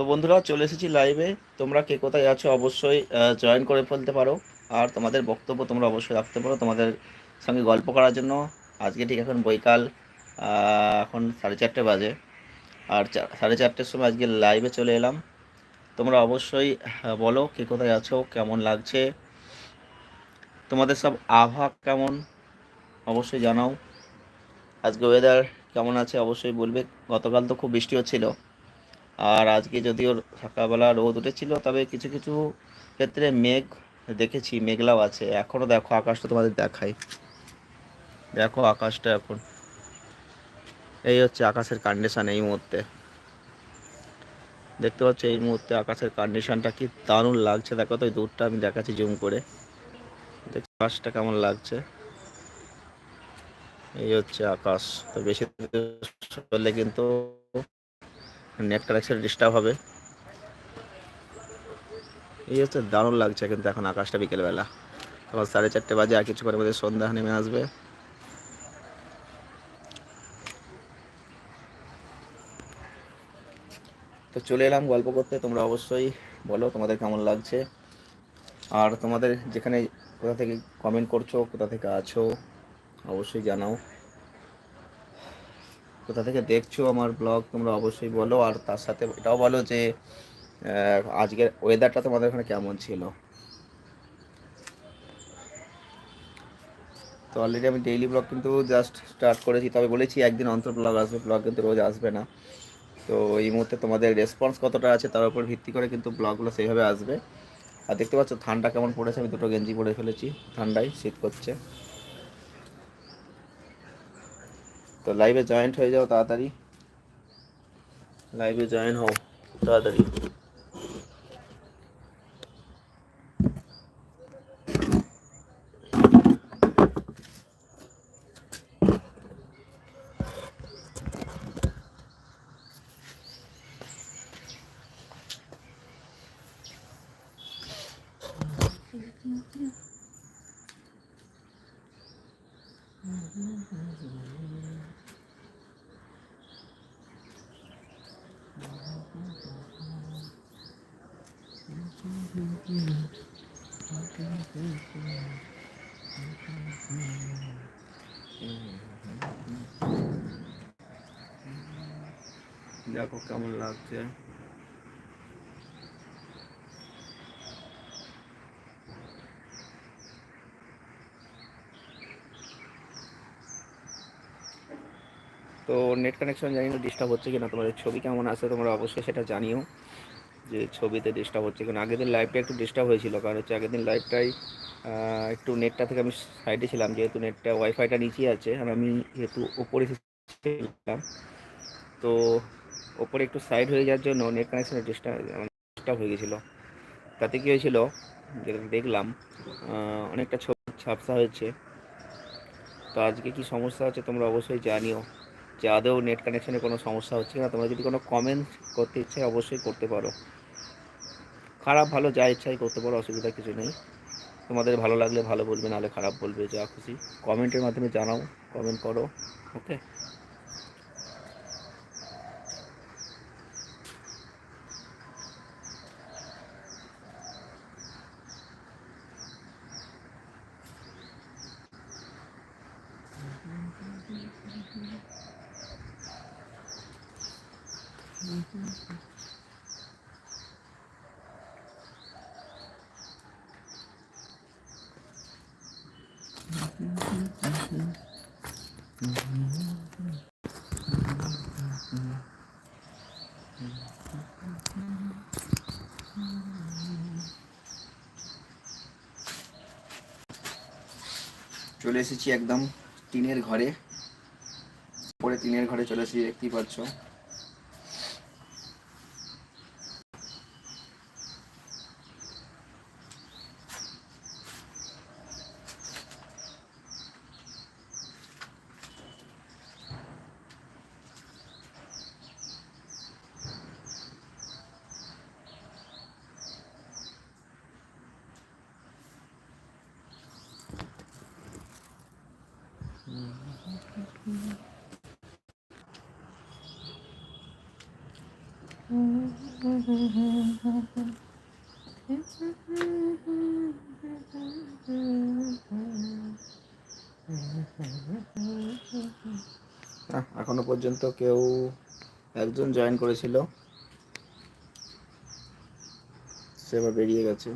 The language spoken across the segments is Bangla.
তো বন্ধুরা চলে এসেছি লাইভে তোমরা কে কোথায় আছো অবশ্যই জয়েন করে ফেলতে পারো। আর তোমাদের বক্তব্য তোমরা অবশ্যই রাখতে পারো তোমাদের সঙ্গে গল্প করার জন্য। আজকে ঠিক এখন বৈকাল এখন সাড়ে চারটে বাজে। আর সাড়ে চারটের সময় আজকে লাইভে চলে এলাম। তোমরা অবশ্যই বলো কে কোথায় আছো, কেমন লাগছে? তোমাদের সব আভা কেমন? অবশ্যই জানাও। আজকে ওয়েদার কেমন আছে অবশ্যই বলবে। গতকাল তো খুব বৃষ্টি হচ্ছিল আর আজকে যদিও সকালবেলা রোদ উঠেছিল, তবে কিছু কিছু ক্ষেত্রে মেঘ দেখেছি, মেঘলাও আছে। এখনও দেখো, আকাশটা তোমাদের দেখাই। দেখো আকাশটা এখন। এই হচ্ছে আকাশের কন্ডিশন এই মুহূর্তে। দেখতে পাচ্ছ এই মুহূর্তে আকাশের কন্ডিশনটা কি দারুণ লাগছে। দেখো তো দূরটা আমি দেখাচ্ছি জুম করে। দেখো আকাশটা কেমন লাগছে। এই হচ্ছে আকাশ। তো বেশি কিন্তু নেট কানেকশন ডিস্টার্ব হবে। এই হচ্ছে দারুণ লাগছে কিন্তু এখন আকাশটা বিকেলবেলা। তখন সাড়ে চারটে বাজে, আর কিছু করে মধ্যে সন্ধ্যা নেমে আসবে। তো চলে এলাম গল্প করতে, তোমরা অবশ্যই বলো তোমাদের কেমন লাগছে। আর তোমাদের যেখানে কোথা থেকে কমেন্ট করছ, কোথা থেকে আছো, অবশ্যই জানাও। কোথা থেকে দেখছ আমার ব্লগ, তোমরা অবশ্যই বলো। আর তার সাথে এটাও বলো যে আজকের ওয়েদারটা তোমাদের ওখানে কেমন ছিল? তো অলরেডি আমি ডেইলি ব্লগ কিন্তু জাস্ট স্টার্ট করেছি, তবে বলেছি একদিন অন্তর ব্লগ আসবে ব্লগ কিন্তু রোজ আসবে না। তো এই মুহূর্তে তোমাদের রেসপন্স কতটা আছে তার উপর ভিত্তি করে কিন্তু ব্লগগুলো সেইভাবে আসবে। আর দেখতে পাচ্ছ, ঠান্ডা কেমন পড়েছে, আমি দুটো গেঞ্জি পরে ফেলেছি, ঠান্ডায় শীত করছে। তো লাইভে জয়েন্ট হয়ে যাও তাড়াতাড়ি লাইভে জয়েন হও তাড়াতাড়ি দেখো কেমন লাগছে। তো নেট কানেকশন জানি না ডিস্টার্ব হচ্ছে কিনা, তোমাদের ছবি কেমন আছে তোমরা অবশ্যই সেটা জানিও। যে ছবিতে ডিস্টার্ব হচ্ছে। কিনা আগের দিন লাইভটা একটু ডিস্টার্ব হয়েছিল। কারণ হচ্ছে আগের দিন লাইভটাই একটু নেটটা থেকে আমি সাইডে ছিলাম। যেহেতু নেটটা ওয়াইফাইটা নিচেই আছে। আর আমি যেহেতু ওপরে ছিলাম, তো ওপরে একটু সাইড হয়ে যাওয়ার জন্য নেট কানেকশনে ডিস্টার্ব ডিস্টার্ব হয়ে গেছিল। তাতে কী হয়েছিল, যেটা দেখলাম অনেকটা ছবি ঝাপসা হয়েছে। তো আজকে কি সমস্যা হচ্ছে তোমরা অবশ্যই জানিও। যে আদৌ নেট কানেকশনে কোনো সমস্যা হচ্ছে না তোমরা যদি কোনো কমেন্ট করতে ইচ্ছে অবশ্যই করতে পারো। খারাপ ভালো যা ইচ্ছাই করতে পারো, অসুবিধা কিছু নেই। তোমাদের ভালো লাগলে ভালো বলবে, নাহলে খারাপ বলবে, যা খুশি। কমেন্টের মাধ্যমে জানাও, কমেন্ট করো, ওকে? চলে এসেছি একদম টিনের ঘরে। পরে টিনের ঘরে চলে এসেছি দেখতেই পাচ্ছ। এখনও পর্যন্ত কেউ একজন জয়েন করেছিল। সে এবার বেরিয়ে গেছে।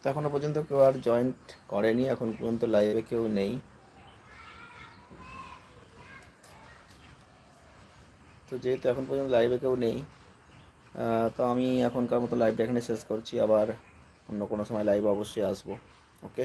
তো এখনও পর্যন্ত কেউ আর জয়েন্ট করেনি, এখন পর্যন্ত লাইভে কেউ নেই। তো যেহেতু এখন পর্যন্ত লাইভে কেউ নেই তো আমি এখনকার মতো লাইভটা এখানে শেষ করছি, আবার অন্য কোনো সময় লাইভে অবশ্যই আসব ওকে